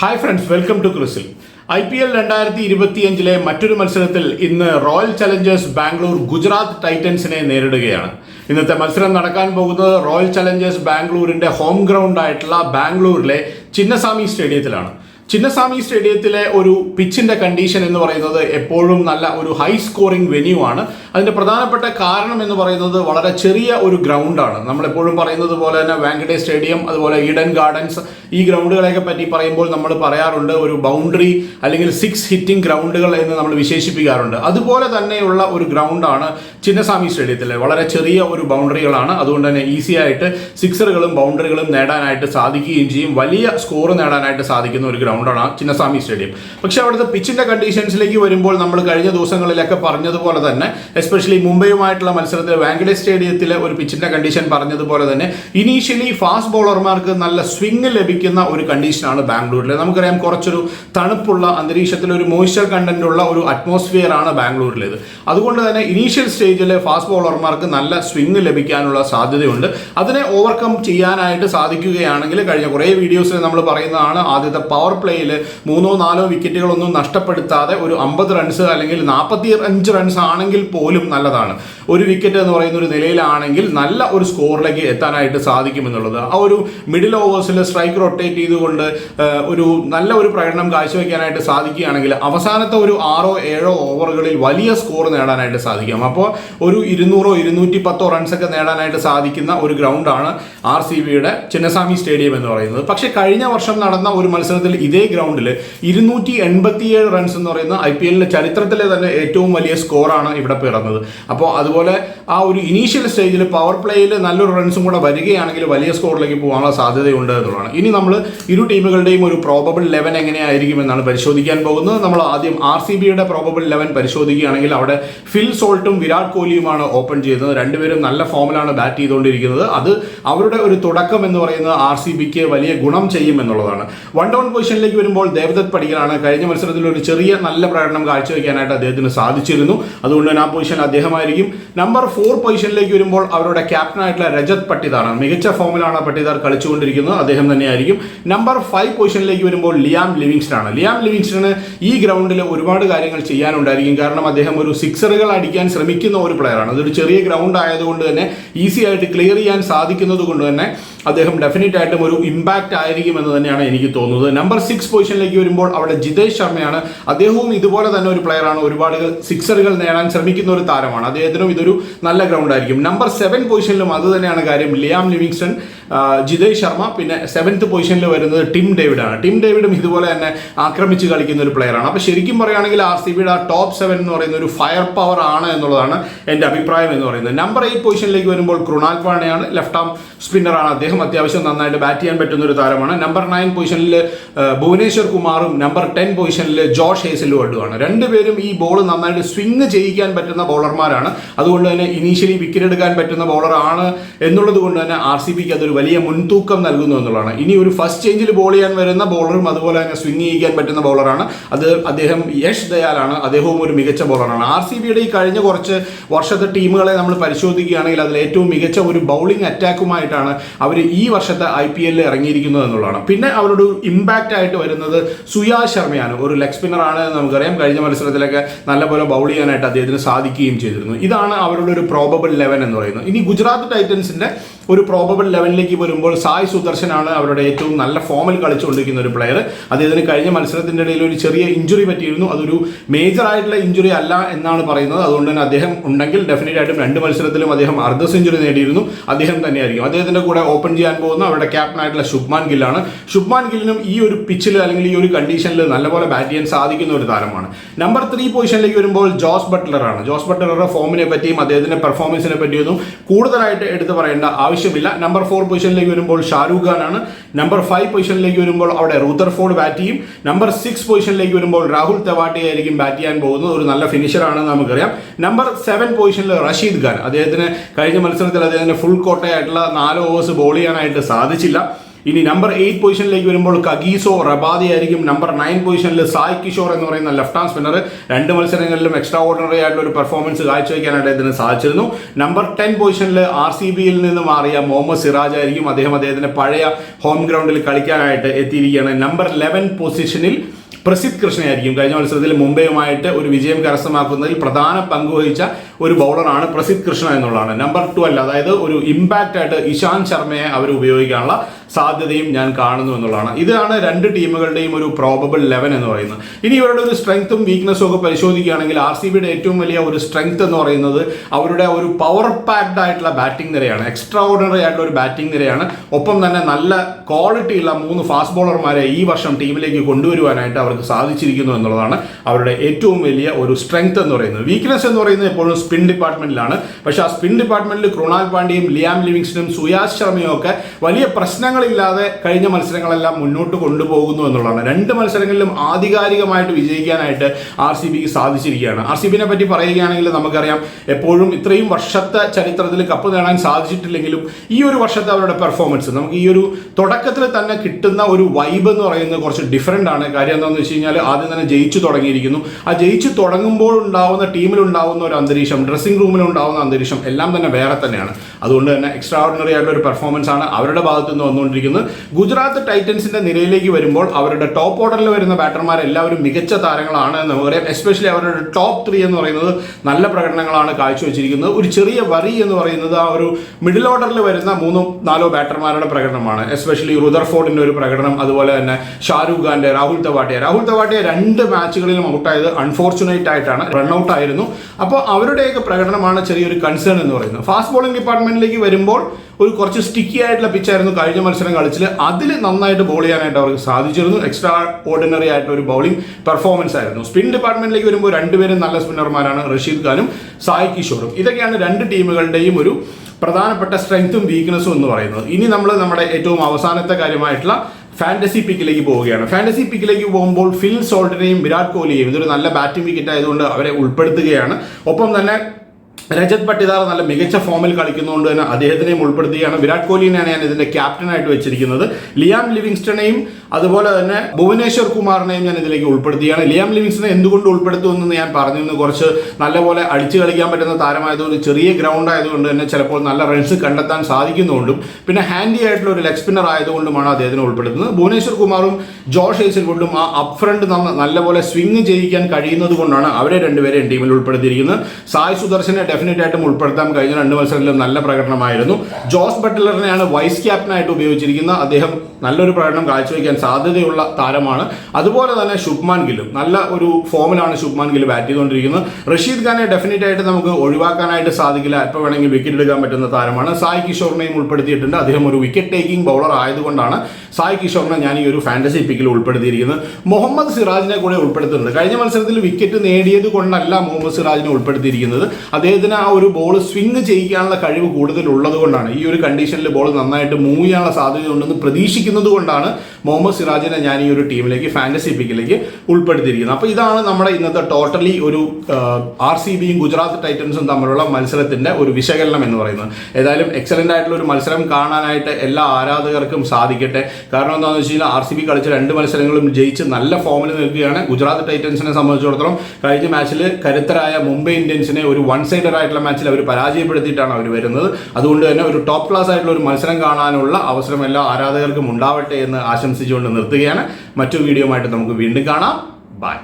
Hi friends welcome to ക്രിസിൽ I P L രണ്ടായിരത്തി ഇരുപത്തിയഞ്ചിലെ മറ്റൊരു മത്സരത്തിൽ ഇന്ന് റോയൽ ചലഞ്ചേഴ്സ് ബാംഗ്ലൂർ ഗുജറാത്ത് ടൈറ്റൻസിനെ നേരിടുകയാണ്. ഇന്നത്തെ മത്സരം നടക്കാൻ പോകുന്നത് റോയൽ ചലഞ്ചേഴ്സ് ബാംഗ്ലൂരിന്റെ ഹോം ഗ്രൗണ്ട് ആയിട്ടുള്ള ബാംഗ്ലൂരിലെ ചിന്നസ്വാമി സ്റ്റേഡിയത്തിലാണ്. ചിന്നസ്വാമി സ്റ്റേഡിയത്തിലെ ഒരു പിച്ചിന്റെ കണ്ടീഷൻ എന്ന് പറയുന്നത് എപ്പോഴും നല്ല ഒരു ഹൈ സ്കോറിംഗ് വെന്യൂ ആണ്. അതിന്റെ പ്രധാനപ്പെട്ട കാരണം എന്ന് പറയുന്നത് വളരെ ചെറിയ ഒരു ഗ്രൗണ്ടാണ് നമ്മളെപ്പോഴും പറയുന്നത് പോലെ തന്നെ വാങ്കഡേ സ്റ്റേഡിയം അതുപോലെ ഈഡൻ ഗാർഡൻസ് ഈ ഗ്രൗണ്ടുകളെയൊക്കെ പറ്റി പറയുമ്പോൾ നമ്മൾ പറയാറുണ്ട് ഒരു ബൗണ്ടറി അല്ലെങ്കിൽ സിക്സ് ഹിറ്റിംഗ് ഗ്രൗണ്ടുകൾ എന്ന് നമ്മൾ വിശേഷിപ്പിക്കാറുണ്ട്. അതുപോലെ തന്നെയുള്ള ഒരു ഗ്രൗണ്ടാണ് ചിന്നസ്വാമി സ്റ്റേഡിയത്തിലെ. വളരെ ചെറിയ ഒരു ബൗണ്ടറികളാണ്. അതുകൊണ്ട് തന്നെ ഈസി ആയിട്ട് സിക്സറുകളും ബൗണ്ടറികളും നേടാനായിട്ട് സാധിക്കുകയും ചെയ്യും. വലിയ സ്കോർ നേടാനായിട്ട് സാധിക്കുന്ന ഒരു ഗ്രൗണ്ടാണ് ചിന്നസ്വാമി സ്റ്റേഡിയം. പക്ഷേ അവിടുത്തെ പിച്ചിന്റെ കണ്ടീഷൻസിലേക്ക് വരുമ്പോൾ നമ്മൾ കഴിഞ്ഞ ദിവസങ്ങളിലൊക്കെ പറഞ്ഞതുപോലെ തന്നെ എസ്പെഷ്യലി മുംബൈയുമായിട്ടുള്ള മത്സരത്തിൽ വാങ്കഡേ സ്റ്റേഡിയത്തിലെ ഒരു പിച്ചിന്റെ കണ്ടീഷൻ പറഞ്ഞതുപോലെ തന്നെ ഇനീഷ്യലി ഫാസ്റ്റ് ബോളർമാർക്ക് നല്ല സ്വിംഗ് ലഭിക്കുന്ന ഒരു കണ്ടീഷനാണ് ബാംഗ്ലൂരിൽ നമുക്കറിയാം കുറച്ചൊരു തണുപ്പുള്ള അന്തരീക്ഷത്തിൽ ഒരു മോയ്സ്ചർ കണ്ടന്റ് ഉള്ള ഒരു അറ്റ്മോസ്ഫിയർ ആണ് ബാംഗ്ലൂരിലേത് അതുകൊണ്ട് തന്നെ ഇനീഷ്യൽ സ്റ്റേജിൽ ഫാസ്റ്റ് ബോളർമാർക്ക് നല്ല സ്വിംഗ് ലഭിക്കാനുള്ള സാധ്യതയുണ്ട്. അതിനെ ഓവർകം ചെയ്യാനായിട്ട് സാധിക്കുകയാണെങ്കിൽ കഴിഞ്ഞ കുറേ വീഡിയോസിൽ നമ്മൾ പറയുന്നതാണ് ആദ്യത്തെ പവർ പ്ലേയിൽ മൂന്നോ നാലോ വിക്കറ്റുകളൊന്നും നഷ്ടപ്പെടുത്താതെ ഒരു അമ്പത് റൺസ് അല്ലെങ്കിൽ നാൽപ്പത്തി അഞ്ച് റൺസ് ആണെങ്കിൽ പോലും നല്ലതാണ്. ഒരു വിക്കറ്റ് എന്ന് പറയുന്ന ഒരു നിലയിലാണെങ്കിൽ നല്ല ഒരു സ്കോറിലേക്ക് എത്താനായിട്ട് സാധിക്കുമെന്നുള്ളത്. ആ ഒരു മിഡിൽ ഓവേഴ്സിൽ സ്ട്രൈക്ക് റൊട്ടേറ്റ് ചെയ്തുകൊണ്ട് ഒരു നല്ല ഒരു പ്രകടനം കാഴ്ചവെക്കാനായിട്ട് സാധിക്കുകയാണെങ്കിൽ അവസാനത്തെ ഒരു ആറോ ഏഴോ ഓവറുകളിൽ വലിയ സ്കോർ നേടാനായിട്ട് സാധിക്കും. അപ്പോൾ ഒരു ഇരുന്നൂറോ ഇരുന്നൂറ്റി പത്തോ റൺസൊക്കെ നേടാനായിട്ട് സാധിക്കുന്ന ഒരു ഗ്രൗണ്ടാണ് ആർ സി ബിയുടെ ചിന്നസ്വാമി സ്റ്റേഡിയം എന്ന് പറയുന്നത്. പക്ഷേ കഴിഞ്ഞ വർഷം നടന്ന ഒരു മത്സരത്തിൽ ഇതേ ഗ്രൗണ്ടിൽ ഇരുന്നൂറ്റി എൺപത്തിയേഴ് റൺസ് എന്ന് പറയുന്ന ഐ പി എല്ലിന്റെ ചരിത്രത്തിലെ തന്നെ ഏറ്റവും വലിയ സ്കോറാണ് ഇവിടെ പിറന്നത്. അപ്പോൾ അതുപോലെ ആ ഒരു ഇനീഷ്യൽ സ്റ്റേജിൽ പവർ പ്ലേയിൽ നല്ലൊരു റൺസും കൂടെ വരികയാണെങ്കിൽ വലിയ സ്കോറിലേക്ക് പോകാനുള്ള സാധ്യതയുണ്ട് എന്നുള്ളതാണ്. ഇനി നമ്മൾ ഇരു ടീമുകളുടെയും ഒരു പ്രോബബിൾ ലെവൻ എങ്ങനെയായിരിക്കും എന്നാണ് പരിശോധിക്കാൻ പോകുന്നത്. നമ്മൾ ആദ്യം ആർ സി ബിയുടെ പ്രോബബിൾ ലെവൻ പരിശോധിക്കുകയാണെങ്കിൽ അവിടെ ഫിൽ സോൾട്ടും വിരാട് കോഹ്ലിയുമാണ് ഓപ്പൺ ചെയ്യുന്നത് രണ്ടുപേരും നല്ല ഫോമിലാണ് ബാറ്റ് ചെയ്തുകൊണ്ടിരിക്കുന്നത്. അത് അവരുടെ ഒരു തുടക്കം എന്ന് പറയുന്നത് ആർ സി ബിക്ക് വലിയ ഗുണം ചെയ്യും എന്നുള്ളതാണ്. വൺ ഡൗൺ പൊസിഷനിലേക്ക് വരുമ്പോൾ ദേവദത്ത് പടിക്കലാണ്. കഴിഞ്ഞ മത്സരത്തിൽ ഒരു ചെറിയ നല്ല പ്രകടനം കാഴ്ചവെക്കാനായിട്ട് അദ്ദേഹത്തിന് സാധിച്ചിരുന്നു. അതുകൊണ്ട് തന്നെ ആ പൊസിഷൻ അദ്ദേഹമായിരിക്കും. നമ്പർ ഫോർ പൊസിഷനിലേക്ക് വരുമ്പോൾ അവരുടെ ക്യാപ്റ്റനായിട്ടുള്ള രജത് പട്ടിദാറാണ് മികച്ച ഫോമിലാണ് പട്ടിദാർ കളിച്ചുകൊണ്ടിരിക്കുന്നത്. അദ്ദേഹം തന്നെയായിരിക്കും. നമ്പർ ഫൈവ് പൊസിഷനിലേക്ക് വരുമ്പോൾ ലിയാം ലിവിങ്സ്റ്റൺ ലിയാം ലിവിങ്സ്റ്റണ് ഈ ഗ്രൗണ്ടിൽ ഒരുപാട് കാര്യങ്ങൾ ചെയ്യാനുണ്ടായിരിക്കും. കാരണം അദ്ദേഹം ഒരു സിക്സറുകൾ അടിക്കാൻ ശ്രമിക്കുന്ന ഒരു പ്ലെയറാണ് അതൊരു ചെറിയ ഗ്രൗണ്ട് ആയതുകൊണ്ട് തന്നെ ഈസി ആയിട്ട് ക്ലിയർ ചെയ്യാൻ സാധിക്കുന്നത് കൊണ്ട് തന്നെ അദ്ദേഹം ഡെഫിനറ്റ് ആയിട്ടും ഒരു ഇമ്പാക്റ്റ് ആയിരിക്കും എന്ന് തന്നെയാണ് എനിക്ക് തോന്നുന്നത്. നമ്പർ സിക്സ് പൊസിഷനിലേക്ക് വരുമ്പോൾ അവിടെ ജിതേഷ് ശർമ്മയാണ്. അദ്ദേഹവും ഇതുപോലെ തന്നെ ഒരു പ്ലെയറാണ് ഒരുപാട് സിക്സറുകൾ നേടാൻ ശ്രമിക്കുന്ന ഒരു താരമാണ്. അദ്ദേഹത്തിനും ഇതൊരു നല്ല ഗ്രൗണ്ട് ആയിരിക്കും. നമ്പർ സെവൻ പൊസിഷനിലും അത് തന്നെയാണ് കാര്യം. ലിയാം ലിവിങ്സൺ ജിതേഷ് ശർമ്മ പിന്നെ സെവൻത്ത് പൊസിഷനിൽ വരുന്നത് ടിം ഡേവിഡ് ആണ്. ടിം ഡേവിഡും ഇതുപോലെ തന്നെ ആക്രമിച്ച് കളിക്കുന്ന ഒരു പ്ലെയറാണ് അപ്പോൾ ശരിക്കും പറയുകയാണെങ്കിൽ ആർ സി ബിയുടെ ആ ടോപ്പ് സെവൻ എന്ന് പറയുന്ന ഒരു ഫയർ പവർ ആണ് എന്നുള്ളതാണ് എന്റെ അഭിപ്രായം എന്ന് പറയുന്നത്. നമ്പർ എയ്റ്റ് പൊസിഷനിലേക്ക് വരുമ്പോൾ കൃണാൽ പാണയാണ് ലെഫ്റ്റ് ആം സ്പിന്നറാണ് അദ്ദേഹം അത്യാവശ്യം നന്നായിട്ട് ബാറ്റ് ചെയ്യാൻ പറ്റുന്ന ഒരു താരമാണ് നമ്പർ നയൻ പൊസിഷനിൽ ഭുവനേശ്വർ കുമാറും നമ്പർ ടെൻ പൊസിഷനിൽ ജോഷ് ഹേസലും ഹേസൽവുഡുമാണ് രണ്ടുപേരും ഈ ബോൾ നന്നായിട്ട് സ്വിങ് ചെയ്യിക്കാൻ പറ്റുന്ന ബോളർമാരാണ് അതുകൊണ്ട് തന്നെ ഇനീഷ്യലി വിക്കറ്റ് എടുക്കാൻ പറ്റുന്ന ബോളറാണ് എന്നുള്ളത് കൊണ്ട് തന്നെ ആർ സി ബിക്ക് അതൊരു വലിയ മുൻതൂക്കം നൽകുന്നു എന്നുള്ളതാണ്. ഇനി ഒരു ഫസ്റ്റ് ചേഞ്ചിൽ ബോൾ ചെയ്യാൻ വരുന്ന ബോളറും അതുപോലെ തന്നെ സ്വിങ് ചെയ്യിക്കാൻ പറ്റുന്ന ബോളറാണ് അത് അദ്ദേഹം യഷ് ദയാലാണ്. അദ്ദേഹവും ഒരു മികച്ച ബോളറാണ് ആർ സി ബിയുടെ ഈ കഴിഞ്ഞ കുറച്ച് വർഷത്തെ ടീമുകളെ നമ്മൾ പരിശോധിക്കുകയാണെങ്കിൽ അതിൽ ഏറ്റവും മികച്ച ഒരു ബൗളിംഗ് അറ്റാക്കുമായിട്ടാണ് അവർ ഈ വർഷത്തെ ഐ പി എല്ലിൽ ഇറങ്ങിയിരിക്കുന്നത് എന്നുള്ളതാണ്. പിന്നെ അവരുടെ ഇമ്പാക്റ്റ് ആയിട്ട് വരുന്നത് സുയാ ശർമ്മയാണ്. ഒരു ലെഗ് എന്ന് നമുക്കറിയാം. കഴിഞ്ഞ മത്സരത്തിലൊക്കെ നല്ലപോലെ ബൗൾ ചെയ്യാനായിട്ട് അദ്ദേഹത്തിന് സാധിക്കുകയും ചെയ്തിരുന്നു. ഇതാണ് അവരുടെ ഒരു പ്രോബബിൾ ലെവൻ എന്ന് പറയുന്നത്. ഇനി ഗുജറാത്ത് ടൈറ്റൻസിന്റെ ഒരു പ്രോബബിൾ ലെവലിലേക്ക് വരുമ്പോൾ സായ് സുദർശനാണ് അവരുടെ ഏറ്റവും നല്ല ഫോമിൽ കളിച്ചുകൊണ്ടിരിക്കുന്ന ഒരു പ്ലെയർ അദ്ദേഹത്തിന് കഴിഞ്ഞ മത്സരത്തിന്റെ ഇടയിൽ ഒരു ചെറിയ ഇഞ്ചുറി പറ്റിയിരുന്നു. അതൊരു മേജർ ആയിട്ടുള്ള ഇഞ്ചുറി അല്ല എന്നാണ് പറയുന്നത്. അതുകൊണ്ട് തന്നെ അദ്ദേഹം ഉണ്ടെങ്കിൽ ഡെഫിനറ്റ് ആയിട്ടും രണ്ട് മത്സരത്തിലും അദ്ദേഹം അർദ്ധ സെഞ്ചുറി നേടിയിരുന്നു. അദ്ദേഹം തന്നെയായിരിക്കും. അദ്ദേഹത്തിന്റെ കൂടെ ഓപ്പൺ ചെയ്യാൻ പോകുന്ന അവരുടെ ക്യാപ്റ്റൻ ആയിട്ടുള്ള ശുഭ്മാൻ ഗില്ലാണ് ശുഭ്മാൻ ഗില്ലിനും ഈ ഒരു പിച്ചിൽ അല്ലെങ്കിൽ ഈ ഒരു കണ്ടീഷനിൽ നല്ലപോലെ ബാറ്റ് ചെയ്യാൻ സാധിക്കുന്ന ഒരു താരമാണ്. നമ്പർ ത്രീ പൊസിഷനിലേക്ക് വരുമ്പോൾ ജോസ് ബട്ട്ലറാണ്. ജോസ് ബട്ട്ലറുടെ ഫോമിനെ പറ്റിയും അദ്ദേഹത്തിന്റെ പെർഫോമൻസിനെ പറ്റിയൊന്നും കൂടുതലായിട്ട് എടുത്തു പറയേണ്ട ആവശ്യമില്ല. നമ്പർ ഫോർ പൊസിഷനിലേക്ക് വരുമ്പോൾ ഷാരൂഖ് ഖാൻ ആണ് നമ്പർ ഫൈവ് പൊസിഷനിലേക്ക് വരുമ്പോൾ അവിടെ റൂത്തർഫോർഡ് ബാറ്റ് ചെയ്യും. നമ്പർ സിക്സ് പൊസിഷനിലേക്ക് വരുമ്പോൾ രാഹുൽ തെവാട്ടി ആയിരിക്കും ബാറ്റ് ചെയ്യാൻ പോകുന്നത്. ഒരു നല്ല ഫിനിഷറാണെന്ന് നമുക്കറിയാം. നമ്പർ സെവൻ പൊസിഷനിൽ റഷീദ് ഖാൻ. അദ്ദേഹത്തിന് കഴിഞ്ഞ മത്സരത്തിൽ അദ്ദേഹത്തിന് ഫുൾ കോട്ടയായിട്ടുള്ള നാല് ഓവേഴ്സ് ബോൾ ചെയ്യാനായിട്ട് സാധിച്ചില്ല. ഇനി നമ്പർ എയ്റ്റ് പൊസിഷനിലേക്ക് വരുമ്പോൾ കഗീസോ റബാദി ആയിരിക്കും നമ്പർ നയൻ പൊസിഷനിൽ സായ് കിഷോർ എന്ന് പറയുന്ന ലെഫ്റ്റ് ഹാൻഡ് സ്പിന്നർ രണ്ട് മത്സരങ്ങളിലും എക്സ്ട്രാ ഓർഡിനറി ആയിട്ടുള്ള ഒരു പെർഫോമൻസ് കാഴ്ചവെക്കാനായിട്ട് ഇതിന് സാധിച്ചിരുന്നു. നമ്പർ ടെൻ പൊസിഷനിൽ ആർ സി ബിയിൽ നിന്ന് മാറിയ മുഹമ്മദ് സിറാജ് ആയിരിക്കും അദ്ദേഹം അദ്ദേഹത്തിന്റെ പഴയ ഹോം ഗ്രൗണ്ടിൽ കളിക്കാനായിട്ട് എത്തിയിരിക്കുകയാണ്. നമ്പർ ലെവൻ പൊസിഷനിൽ പ്രസിദ്ധ് കൃഷ്ണയായിരിക്കും കഴിഞ്ഞ മത്സരത്തിൽ മുംബൈയുമായിട്ട് ഒരു വിജയം കരസ്ഥമാക്കുന്നതിൽ പ്രധാന പങ്ക് വഹിച്ച ഒരു ബൗളറാണ് പ്രസിദ്ധ് കൃഷ്ണ എന്നുള്ളതാണ്. നമ്പർ ട്വൽവ് അതായത് ഒരു ഇമ്പാക്റ്റ് ആയിട്ട് ഇഷാന്ത് ശർമ്മയെ അവർ ഉപയോഗിക്കാനുള്ള സാധ്യതയും ഞാൻ കാണുന്നു എന്നുള്ളതാണ്. ഇതാണ് രണ്ട് ടീമുകളുടെയും ഒരു പ്രോബബിൾ ലെവൻ എന്ന് പറയുന്നത്. ഇനി ഇവരുടെ ഒരു സ്ട്രെങ്ത്തും വീക്ക്നെസ്സും ഒക്കെ പരിശോധിക്കുകയാണെങ്കിൽ ആർ സി ബിയുടെ ഏറ്റവും വലിയ ഒരു സ്ട്രെങ്ത് എന്ന് പറയുന്നത് അവരുടെ ഒരു പവർ പാക്ഡ് ആയിട്ടുള്ള ബാറ്റിംഗ് നിരയാണ്. എക്സ്ട്രാ ഓർഡിനറി ആയിട്ടുള്ള ഒരു ബാറ്റിംഗ് നിരയാണ്. ഒപ്പം തന്നെ നല്ല ക്വാളിറ്റിയുള്ള മൂന്ന് ഫാസ്റ്റ് ബോളർമാരെ ഈ വർഷം ടീമിലേക്ക് കൊണ്ടുവരുവാനായിട്ട് അവർക്ക് സാധിച്ചിരിക്കുന്നു എന്നുള്ളതാണ് അവരുടെ ഏറ്റവും വലിയ ഒരു സ്ട്രെങ്ത് എന്ന് പറയുന്നത്. വീക്ക്നെസ് എന്ന് പറയുന്നത് എപ്പോഴും സ്പിൻ ഡിപ്പാർട്ട്മെന്റിലാണ്. പക്ഷെ ആ സ്പിൻ ഡിപ്പാർട്ട്മെന്റിൽ കൃണാൽ പാണ്ഡ്യയും ലിയാം ലിവിങ്സ്റ്റണും സുയാസ് ശർമ്മയും ഒക്കെ വലിയ പ്രശ്നങ്ങളില്ലാതെ കഴിഞ്ഞ മത്സരങ്ങളെല്ലാം മുന്നോട്ട് കൊണ്ടുപോകുന്നു എന്നുള്ളതാണ്. രണ്ട് മത്സരങ്ങളിലും ആധികാരികമായിട്ട് വിജയിക്കാനായിട്ട് ആർ സി ബിക്ക് സാധിച്ചിരിക്കുകയാണ്. ആർ സി ബിനെ പറ്റി പറയുകയാണെങ്കിൽ നമുക്കറിയാം എപ്പോഴും ഇത്രയും വർഷത്തെ ചരിത്രത്തിൽ കപ്പ് നേടാൻ സാധിച്ചിട്ടില്ലെങ്കിലും ഈ ഒരു വർഷത്തെ അവരുടെ പെർഫോമൻസ് നമുക്ക് ഈ ഒരു തുടക്കത്തിൽ തന്നെ കിട്ടുന്ന ഒരു വൈബ് എന്ന് പറയുന്നത് കുറച്ച് ഡിഫറെന്റ് ആണ്. കാര്യം എന്താണെന്ന് വെച്ച് കഴിഞ്ഞാൽ ആദ്യം തന്നെ ജയിച്ചു തുടങ്ങിയിരിക്കുന്നു. ആ ജയിച്ചു തുടങ്ങുമ്പോൾ ഉണ്ടാവുന്ന ടീമിലുണ്ടാവുന്ന ഒരു അന്തരീക്ഷം ഡ്രസ്സിംഗ് റൂമിൽ ഉണ്ടാവുന്ന അന്തരീക്ഷം എല്ലാം തന്നെ വേറെ തന്നെയാണ്. അതുകൊണ്ട് തന്നെ എക്സ്ട്രാ ഓർഡിനറി ആയിട്ടുള്ള ഒരു പെർഫോമൻസ് ആണ് അവരുടെ ഭാഗത്തു നിന്ന് വന്നുകൊണ്ടിരിക്കുന്നത്. ഗുജറാത്ത് ടൈറ്റൻസിന്റെ നിരയിലേക്ക് വരുമ്പോൾ അവരുടെ ടോപ്പ് ഓർഡറിൽ വരുന്ന ബാറ്റർമാർ എല്ലാവരും മികച്ച താരങ്ങളാണ് എന്ന് പറയാം. എസ്പെഷ്യലി അവരുടെ ടോപ്പ് ത്രീ എന്ന് പറയുന്നത് നല്ല പ്രകടനങ്ങളാണ് കാഴ്ചവെച്ചിരിക്കുന്നത്. ഒരു ചെറിയ വറി എന്ന് പറയുന്നത് ആ ഒരു മിഡിൽ ഓർഡറിൽ വരുന്ന മൂന്നോ നാലോ ബാറ്റർമാരുടെ പ്രകടനമാണ്. എസ്പെഷ്യലി റുദർഫോർഡിന്റെ ഒരു പ്രകടനം അതുപോലെ തന്നെ ഷാരൂഖ് ഖാന്റെ രാഹുൽ തവാട്ടിയ. രാഹുൽ തവാട്ടിയ രണ്ട് മാച്ചുകളിലും ഔട്ടായത് അൺഫോർച്ചുനേറ്റ് ആയിട്ടാണ്. റൺ ഔട്ട് ആയിരുന്നു. അപ്പോൾ അവരുടെയൊക്കെ പ്രകടനമാണ് ചെറിയൊരു കൺസേൺ എന്ന് പറയുന്നത്. ഫാസ്റ്റ് ബോളിംഗ് ഡിപ്പാർട്ട്മെന്റിലേക്ക് വരുമ്പോൾ ഒരു കുറച്ച് സ്റ്റിക്കി ആയിട്ടുള്ള പിച്ചായിരുന്നു കഴിഞ്ഞ മത്സരം കളിച്ചിൽ അതിൽ നന്നായിട്ട് ബോൾ ചെയ്യാനായിട്ട് അവർക്ക് സാധിച്ചിരുന്നു. എക്സ്ട്രാ ഓർഡിനറി ആയിട്ട് ഒരു ബൗളിംഗ് പെർഫോമൻസ് ആയിരുന്നു. സ്പിൻ ഡിപ്പാർട്ട്മെന്റിലേക്ക് വരുമ്പോൾ രണ്ടുപേരും നല്ല സ്പിന്നർമാരാണ് റഷീദ് ഖാനും സായ് കിഷോറും. ഇതൊക്കെയാണ് രണ്ട് ടീമുകളുടെയും ഒരു പ്രധാനപ്പെട്ട സ്ട്രെങ്ത്തും വീക്ക്നെസ്സും എന്ന് പറയുന്നത്. ഇനി നമ്മൾ നമ്മുടെ ഏറ്റവും അവസാനത്തെ കാര്യമായിട്ടുള്ള ഫാന്റസി പിക്കിലേക്ക് പോവുകയാണ്. ഫാന്റസി പിക്കിലേക്ക് പോകുമ്പോൾ ഫിൽ സോൾട്ടിനെയും വിരാട് കോഹ്ലിയെയും ഇതൊരു നല്ല ബാറ്റിംഗ് വിക്കറ്റ് ആയതുകൊണ്ട് അവരെ ഉൾപ്പെടുത്തുകയാണ്. ഒപ്പം തന്നെ രജത് പട്ടിദാർ നല്ല മികച്ച ഫോമിൽ കളിക്കുന്നതുകൊണ്ട് തന്നെ അദ്ദേഹത്തിനെയും ഉൾപ്പെടുത്തുകയാണ്. വിരാട് കോഹ്ലിനെയാണ് ഞാൻ ഇതിന്റെ ക്യാപ്റ്റനായിട്ട് വെച്ചിരിക്കുന്നത്. ലിയാം ലിവിങ്സ്റ്റണെയും അതുപോലെ തന്നെ ഭുവനേശ്വർ കുമാറിനെയും ഞാൻ ഇതിലേക്ക് ഉൾപ്പെടുത്തിയാണ് ലിയാം ലിവിങ്സ്റ്റനെ എന്തുകൊണ്ട് ഉൾപ്പെടുത്തുമെന്ന് ഞാൻ പറഞ്ഞിരുന്നു. കുറച്ച് നല്ലപോലെ അടിച്ചു കളിക്കാൻ പറ്റുന്ന താരമായതുകൊണ്ട് ചെറിയ ഗ്രൗണ്ട് ആയതുകൊണ്ട് തന്നെ ചിലപ്പോൾ നല്ല റൺസ് കണ്ടെത്താൻ സാധിക്കുന്നുകൊണ്ടും പിന്നെ ഹാൻഡി ആയിട്ടുള്ള ഒരു ലെഗ് സ്പിന്നർ ആയതുകൊണ്ടുമാണ് അദ്ദേഹത്തിനെ ഉൾപ്പെടുത്തുന്നത്. ഭുവനേശ്വർ കുമാറും ജോഷ് ഹേസൽവുഡും ആ അപ് ഫ്രണ്ട് നല്ലപോലെ സ്വിങ് ചെയ്യിക്കാൻ കഴിയുന്നത് കൊണ്ടാണ് അവരെ രണ്ടുപേരെയും ടീമിൽ ഉൾപ്പെടുത്തിയിരിക്കുന്നത്. സായ് സുദർശനെ ഡെഫിനറ്റ് ആയിട്ടും ഉൾപ്പെടുത്താൻ കഴിഞ്ഞ രണ്ട് മത്സരത്തിലും നല്ല പ്രകടനമായിരുന്നു. ജോസ് ബട്ട്ലറിനെയാണ് വൈസ് ക്യാപ്റ്റനായിട്ട് ഉപയോഗിച്ചിരിക്കുന്നത്. അദ്ദേഹം നല്ലൊരു പ്രകടനം കാഴ്ചവെക്കാൻ സാധ്യതയുള്ള താരമാണ്. അതുപോലെ തന്നെ ശുഭ്മാൻ ഗില്ലും. നല്ല ഒരു ഫോമിലാണ് ശുഭ്മാൻ ഗിൽ ബാറ്റ് ചെയ്തുകൊണ്ടിരിക്കുന്നത്. റഷീദ് ഖാനെ ഡെഫിനറ്റ് ആയിട്ട് നമുക്ക് ഒഴിവാക്കാനായിട്ട് സാധിക്കില്ല. എപ്പോൾ വേണമെങ്കിൽ വിക്കറ്റ് എടുക്കാൻ പറ്റുന്ന താരമാണ്. സായ് കിഷോറിനെയും ഉൾപ്പെടുത്തിയിട്ടുണ്ട്. അദ്ദേഹം ഒരു വിക്കറ്റ് ടേക്കിംഗ് ബൗളർ ആയതുകൊണ്ടാണ് സായ് കിഷോറിനെ ഞാൻ ഈ ഒരു ഫാന്റസി പിക്കിൽ ഉൾപ്പെടുത്തിയിരിക്കുന്നത്. മുഹമ്മദ് സിറാജിനെ കൂടെ ഉൾപ്പെടുത്തുന്നുണ്ട്. കഴിഞ്ഞ മത്സരത്തിൽ വിക്കറ്റ് നേടിയത് കൊണ്ടല്ല മുഹമ്മദ് സിറാജിനെ ഉൾപ്പെടുത്തിയിരിക്കുന്നത്. അദ്ദേഹത്തിന് ആ ഒരു ബോൾ സ്വിങ് ചെയ്യാനുള്ള കഴിവ് കൂടുതൽ ഉള്ളത് കൊണ്ടാണ്. ഈ ഒരു കണ്ടീഷനിൽ ബോൾ നന്നായിട്ട് മൂവ് ചെയ്യാനുള്ള സാധ്യത ഉണ്ടെന്ന് പ്രതീക്ഷിക്കുന്നത് കൊണ്ടാണ് മുഹമ്മദ് സിറാജിനെ ഞാൻ ഈ ഒരു ടീമിലേക്ക് ഫാന്റസി പിക്കിലേക്ക് ഉൾപ്പെടുത്തിയിരിക്കുന്നത്. അപ്പോൾ ഇതാണ് നമ്മുടെ ഇന്നത്തെ ടോട്ടലി ഒരു ആർ സി ബിയും ഗുജറാത്ത് ടൈറ്റൻസും തമ്മിലുള്ള മത്സരത്തിന്റെ ഒരു വിശകലനം എന്ന് പറയുന്നത്. ഏതായാലും എക്സലന്റ് ആയിട്ടുള്ള ഒരു മത്സരം കാണാനായിട്ട് എല്ലാ ആരാധകർക്കും സാധിക്കട്ടെ. കാരണം എന്താണെന്ന് വെച്ച് കഴിഞ്ഞാൽ ആർ സി ബി കളിച്ച രണ്ട് മത്സരങ്ങളും ജയിച്ച് നല്ല ഫോമിൽ നിൽക്കുകയാണ്. ഗുജറാത്ത് ടൈറ്റൻസിനെ സംബന്ധിച്ചിടത്തോളം കഴിഞ്ഞ മാച്ചിൽ കരുത്തരായ മുംബൈ ഇന്ത്യൻസിനെ ഒരു വൺ സൈഡഡ് ആയിട്ടുള്ള മാച്ചിൽ അവർ പരാജയപ്പെടുത്തിയിട്ടാണ് അവർ വരുന്നത്. അതുകൊണ്ട് തന്നെ ഒരു ടോപ്പ് ക്ലാസ് ആയിട്ടുള്ള ഒരു മത്സരം കാണാനുള്ള അവസരം എല്ലാ ആരാധകർക്കും ഉണ്ടാവട്ടെ എന്ന് ആശംസിച്ചുകൊണ്ട് നിർത്തുകയാണ്. മറ്റൊരു വീഡിയോ ആയിട്ട് നമുക്ക് വീണ്ടും കാണാം. ബൈ